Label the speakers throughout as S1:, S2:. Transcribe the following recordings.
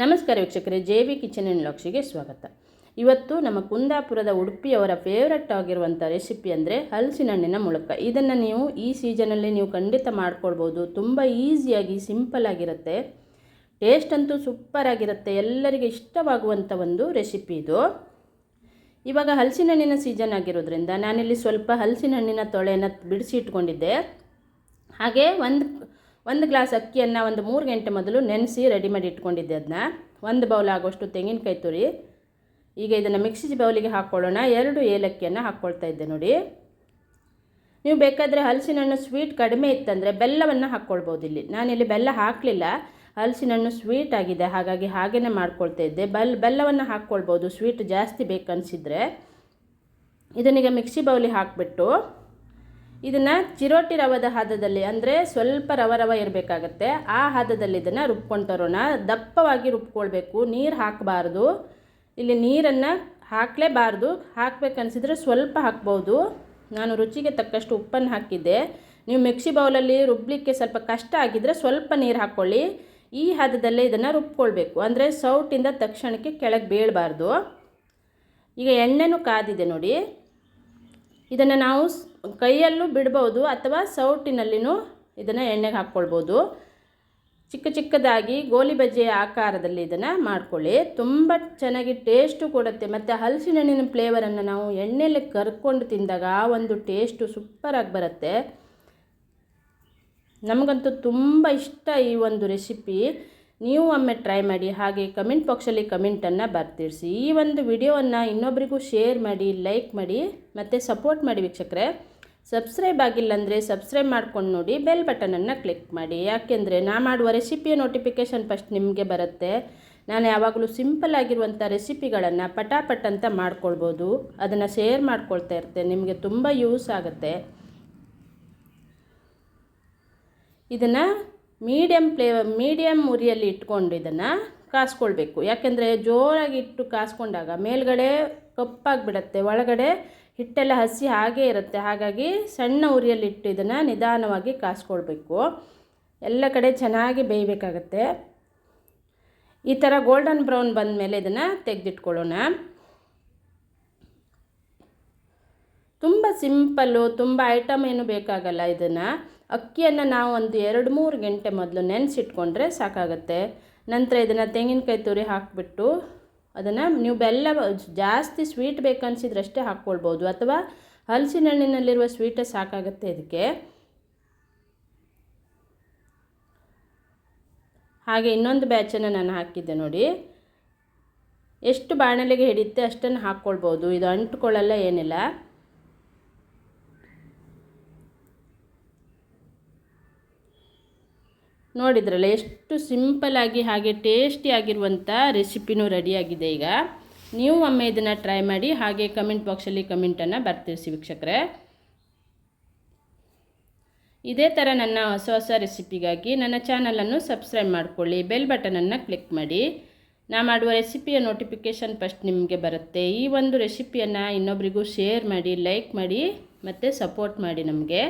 S1: ನಮಸ್ಕಾರ ವೀಕ್ಷಕರೇ, J V kitchen and ಲಕ್ಷಿಗೆ ಸ್ವಾಗತ. ಇವತ್ತು ನಮ್ಮ ಕುಂದಾಪುರದ ಉಡುಪಿಯವರ ಫೇವ್ರೆಟ್ ಆಗಿರುವಂಥ ರೆಸಿಪಿ ಅಂದರೆ ಹಲಸಿನ ಹಣ್ಣಿನ ಮುಳಕ. ಇದನ್ನು ನೀವು ಈ ಸೀಸನಲ್ಲಿ ನೀವು ಖಂಡಿತ ಮಾಡ್ಕೊಳ್ಬೋದು. ತುಂಬ ಈಸಿಯಾಗಿ ಸಿಂಪಲ್ ಆಗಿರುತ್ತೆ. ಟೇಸ್ಟ್ ಅಂತೂ ಸೂಪರ್ ಆಗಿರುತ್ತೆ. ಎಲ್ಲರಿಗೆ ಇಷ್ಟವಾಗುವಂಥ ಒಂದು ರೆಸಿಪಿ ಇದು. ಇವಾಗ ಹಲಸಿನ ಹಣ್ಣಿನ ಸೀಸನ್ ಆಗಿರೋದ್ರಿಂದ ನಾನಿಲ್ಲಿ ಸ್ವಲ್ಪ ಹಲಸಿನ ಹಣ್ಣಿನ ತೊಳೆಯನ್ನು ಬಿಡಿಸಿ ಇಟ್ಕೊಂಡಿದ್ದೆ. ಹಾಗೆ ಒಂದು ಒಂದು ಗ್ಲಾಸ್ ಅಕ್ಕಿಯನ್ನು ಒಂದು ಮೂರು ಗಂಟೆ ಮೊದಲು ನೆನೆಸಿ ರೆಡಿ ಮಾಡಿ ಇಟ್ಕೊಂಡಿದ್ದೆ ಅದನ್ನ ಒಂದು ಬೌಲ್ ಆಗೋಷ್ಟು ತೆಂಗಿನಕಾಯಿ ತುರಿ. ಈಗ ಇದನ್ನು ಮಿಕ್ಸಿ ಬೌಲಿಗೆ ಹಾಕ್ಕೊಳ್ಳೋಣ. ಎರಡು ಏಲಕ್ಕಿಯನ್ನು ಹಾಕ್ಕೊಳ್ತಾ ಇದ್ದೆ ನೋಡಿ. ನೀವು ಬೇಕಾದರೆ ಹಲಸಿನ ಹಣ್ಣು ಸ್ವೀಟ್ ಕಡಿಮೆ ಇತ್ತಂದರೆ ಬೆಲ್ಲವನ್ನು ಹಾಕ್ಕೊಳ್ಬೋದು ಇಲ್ಲಿ. ನಾನಿಲ್ಲಿ ಬೆಲ್ಲ ಹಾಕಲಿಲ್ಲ. ಹಲಸಿನ ಹಣ್ಣು ಸ್ವೀಟ್ ಆಗಿದೆ. ಹಾಗಾಗಿ ಹಾಗೇ ಮಾಡ್ಕೊಳ್ತಾ ಇದ್ದೆ. ಬಲ್, ಬೆಲ್ಲವನ್ನು ಹಾಕ್ಕೊಳ್ಬೋದು. ಸ್ವೀಟ್ ಜಾಸ್ತಿ ಬೇಕನ್ಸಿದ್ರೆ. ಇದನ್ನೀಗ ಮಿಕ್ಸಿ ಬೌಲಿ ಹಾಕಿಬಿಟ್ಟು ಇದನ್ನು ಚಿರೋಟಿ ರವದ ಹದದಲ್ಲಿ ಅಂದರೆ ಸ್ವಲ್ಪ ರವ ರವ ಇರಬೇಕಾಗತ್ತೆ. ಆ ಹದದಲ್ಲಿ ಇದನ್ನು ರುಬ್ಕೊಂಡು ತರೋಣ ದಪ್ಪವಾಗಿ ರುಬ್ಕೊಳ್ಬೇಕು. ನೀರು ಹಾಕಬಾರ್ದು. ಇಲ್ಲಿ ನೀರನ್ನು ಹಾಕಲೇಬಾರ್ದು. ಹಾಕಬೇಕನ್ಸಿದ್ರೆ ಸ್ವಲ್ಪ ಹಾಕ್ಬೋದು. ನಾನು ರುಚಿಗೆ ತಕ್ಕಷ್ಟು ಉಪ್ಪನ್ನು ಹಾಕಿದ್ದೆ. ನೀವು ಮಿಕ್ಸಿ ಬೌಲಲ್ಲಿ ರುಬ್ಲಿಕ್ಕೆ ಸ್ವಲ್ಪ ಕಷ್ಟ ಆಗಿದ್ದರೆ ಸ್ವಲ್ಪ ನೀರು ಹಾಕ್ಕೊಳ್ಳಿ. ಈ ಹದದಲ್ಲೇ ಇದನ್ನು ರುಬ್ಕೊಳ್ಬೇಕು. ಅಂದರೆ ಸೌಟಿಂದ ತಕ್ಷಣಕ್ಕೆ ಕೆಳಗೆ ಬೀಳಬಾರ್ದು. ಈಗ ಎಣ್ಣೆನೂ ಕಾದಿದೆ ನೋಡಿ. ಇದನ್ನು ನಾವು ಕೈಯಲ್ಲೂ ಬಿಡ್ಬೋದು ಅಥವಾ ಸೌಟಿನಲ್ಲಿನೂ ಇದನ್ನು ಎಣ್ಣೆಗೆ ಹಾಕ್ಕೊಳ್ಬೋದು. ಚಿಕ್ಕ ಚಿಕ್ಕದಾಗಿ ಗೋಲಿ ಬಜ್ಜೆಯ ಆಕಾರದಲ್ಲಿ ಇದನ್ನು ಮಾಡ್ಕೊಳ್ಳಿ. ತುಂಬ ಚೆನ್ನಾಗಿ ಟೇಸ್ಟು ಕೊಡುತ್ತೆ. ಮತ್ತು ಹಲಸಿನ ಹಣ್ಣಿನ ಫ್ಲೇವರನ್ನು ನಾವು ಎಣ್ಣೆಯಲ್ಲಿ ಕರ್ಕೊಂಡು ತಿಂದಾಗ ಆ ಒಂದು ಟೇಸ್ಟು ಸೂಪರಾಗಿ ಬರುತ್ತೆ. ನಮಗಂತೂ ತುಂಬ ಇಷ್ಟ ಈ ಒಂದು ರೆಸಿಪಿ ನೀವು ಒಮ್ಮೆ ಟ್ರೈ ಮಾಡಿ ಹಾಗೆ ಕಮೆಂಟ್ ಬಾಕ್ಸಲ್ಲಿ ಕಮೆಂಟನ್ನು ಬರ್ತಿರಿಸಿ. ಈ ಒಂದು ವಿಡಿಯೋವನ್ನು ಇನ್ನೊಬ್ಬರಿಗೂ ಶೇರ್ ಮಾಡಿ ಲೈಕ್ ಮಾಡಿ, ಮತ್ತು ಸಪೋರ್ಟ್ ಮಾಡಿ ವೀಕ್ಷಕರೇ. ಸಬ್ಸ್ಕ್ರೈಬ್ ಆಗಿಲ್ಲ ಅಂದರೆ ಸಬ್ಸ್ಕ್ರೈಬ್ ಮಾಡ್ಕೊಂಡು ನೋಡಿ ಬೆಲ್ ಬಟನನ್ನು ಕ್ಲಿಕ್ ಮಾಡಿ. ಯಾಕೆಂದರೆ ನಾ ಮಾಡುವ ರೆಸಿಪಿಯ ನೋಟಿಫಿಕೇಷನ್ ಫಸ್ಟ್ ನಿಮಗೆ ಬರುತ್ತೆ. ನಾನು ಯಾವಾಗಲೂ ಸಿಂಪಲ್ ಆಗಿರುವಂಥ ರೆಸಿಪಿಗಳನ್ನು ಪಟಾಪಟ್ ಅಂತ ಮಾಡ್ಕೊಳ್ಬೋದು. ಅದನ್ನು ಶೇರ್ ಮಾಡ್ಕೊಳ್ತಾ ಇರ್ತೇನೆ. ನಿಮಗೆ ತುಂಬ ಯೂಸ್ ಆಗುತ್ತೆ. ಇದನ್ನು ಮೀಡಿಯಮ್ ಫ್ಲೇ ಮೀಡಿಯಮ್ ಉರಿಯಲ್ಲಿ ಇಟ್ಕೊಂಡು ಇದನ್ನು ಕಾಸ್ಕೊಳ್ಬೇಕು. ಯಾಕೆಂದರೆ ಜೋರಾಗಿ ಇಟ್ಟು ಕಾಸ್ಕೊಂಡಾಗ ಮೇಲ್ಗಡೆ ಕಪ್ಪಾಗಿಬಿಡತ್ತೆ, ಒಳಗಡೆ ಹಿಟ್ಟೆಲ್ಲ ಹಸಿ ಹಾಗೇ ಇರುತ್ತೆ. ಹಾಗಾಗಿ ಸಣ್ಣ ಉರಿಯಲ್ಲಿಟ್ಟು ಇದನ್ನು ನಿಧಾನವಾಗಿ ಕಾಸ್ಕೊಳ್ಬೇಕು. ಎಲ್ಲ ಕಡೆ ಚೆನ್ನಾಗಿ ಬೇಯಬೇಕಾಗತ್ತೆ. ಈ ಥರ ಗೋಲ್ಡನ್ ಬ್ರೌನ್ ಬಂದ ಮೇಲೆ ಇದನ್ನು ತೆಗೆದಿಟ್ಕೊಳ್ಳೋಣ. ತುಂಬ ಸಿಂಪಲ್ಲು, ತುಂಬ ಐಟಮ್ ಏನು ಬೇಕಾಗಲ್ಲ ಇದನ್ನು. ಅಕ್ಕಿಯನ್ನು ನಾವು ಒಂದು ಎರಡು ಮೂರು ಗಂಟೆ ಮೊದಲು ನೆನೆಸಿಟ್ಕೊಂಡ್ರೆ ಸಾಕಾಗುತ್ತೆ. ನಂತರ ಇದನ್ನು ತೆಂಗಿನಕಾಯಿ ತುರಿ ಹಾಕಿಬಿಟ್ಟು ಅದನ್ನು ನೀವು ಬೆಲ್ಲ ಜಾಸ್ತಿ ಸ್ವೀಟ್ ಅಷ್ಟೇ ಹಾಕ್ಕೊಳ್ಬೋದು. ಅಥವಾ ಹಲಸಿನ ಹಣ್ಣಿನಲ್ಲಿರುವ ಸ್ವೀಟೇ ಸಾಕಾಗುತ್ತೆ ಇದಕ್ಕೆ. ಹಾಗೆ ಇನ್ನೊಂದು ಬ್ಯಾಚನ್ನು ನಾನು ಹಾಕಿದ್ದೆ ನೋಡಿ. ಎಷ್ಟು ಬಾಣಲೆಗೆ ಹಿಡಿಯುತ್ತೆ ಅಷ್ಟನ್ನು ಹಾಕ್ಕೊಳ್ಬೋದು. ಇದು ಅಂಟ್ಕೊಳ್ಳಲ್ಲ ಏನಿಲ್ಲ. ನೋಡಿದ್ರಲ್ಲ, ಎಷ್ಟು ಸಿಂಪಲ್ಲಾಗಿ ಹಾಗೆ ಟೇಸ್ಟಿ ಆಗಿರುವಂಥ ರೆಸಿಪಿನೂ ರೆಡಿಯಾಗಿದೆ ಈಗ. ನೀವು ಒಮ್ಮೆ ಇದನ್ನು ಟ್ರೈ ಮಾಡಿ, ಹಾಗೆ ಕಮೆಂಟ್ ಬಾಕ್ಸಲ್ಲಿ ಕಮೆಂಟನ್ನು ಬರ್ತಿರಿಸಿ ವೀಕ್ಷಕರೇ. ಇದೇ ಥರ ನನ್ನ ಹೊಸ ಹೊಸ ರೆಸಿಪಿಗಾಗಿ ನನ್ನ ಚಾನಲನ್ನು ಸಬ್ಸ್ಕ್ರೈಬ್ ಮಾಡಿಕೊಳ್ಳಿ, ಬೆಲ್ ಬಟನನ್ನು ಕ್ಲಿಕ್ ಮಾಡಿ. ನಾ ಮಾಡುವ ರೆಸಿಪಿಯ ನೋಟಿಫಿಕೇಷನ್ ಫಸ್ಟ್ ನಿಮಗೆ ಬರುತ್ತೆ. ಈ ಒಂದು ರೆಸಿಪಿಯನ್ನು ಇನ್ನೊಬ್ರಿಗೂ ಶೇರ್ ಮಾಡಿ, ಲೈಕ್ ಮಾಡಿ, ಮತ್ತು ಸಪೋರ್ಟ್ ಮಾಡಿ ನಮಗೆ.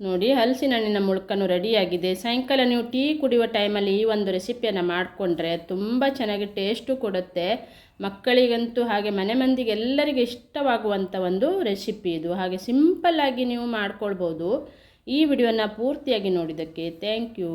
S1: ನೋಡಿ, ಹಲಸಿನ ಹಣ್ಣಿನ ಮುಳ್ಕನು ರೆಡಿಯಾಗಿದೆ. ಸಾಯಂಕಾಲ ನೀವು ಟೀ ಕುಡಿಯುವ ಟೈಮಲ್ಲಿ ಈ ಒಂದು ರೆಸಿಪಿಯನ್ನು ಮಾಡಿಕೊಂಡ್ರೆ ತುಂಬ ಚೆನ್ನಾಗಿ ಟೇಸ್ಟು ಕೊಡುತ್ತೆ. ಮಕ್ಕಳಿಗಂತೂ ಹಾಗೆ ಮನೆ ಮಂದಿಗೆ ಎಲ್ಲರಿಗೆ ಇಷ್ಟವಾಗುವಂಥ ಒಂದು ರೆಸಿಪಿ ಇದು. ಹಾಗೆ ಸಿಂಪಲ್ಲಾಗಿ ನೀವು ಮಾಡ್ಕೊಳ್ಬೋದು. ಈ ವಿಡಿಯೋನ ಪೂರ್ತಿಯಾಗಿ ನೋಡಿದ್ದಕ್ಕೆ ಥ್ಯಾಂಕ್ ಯು.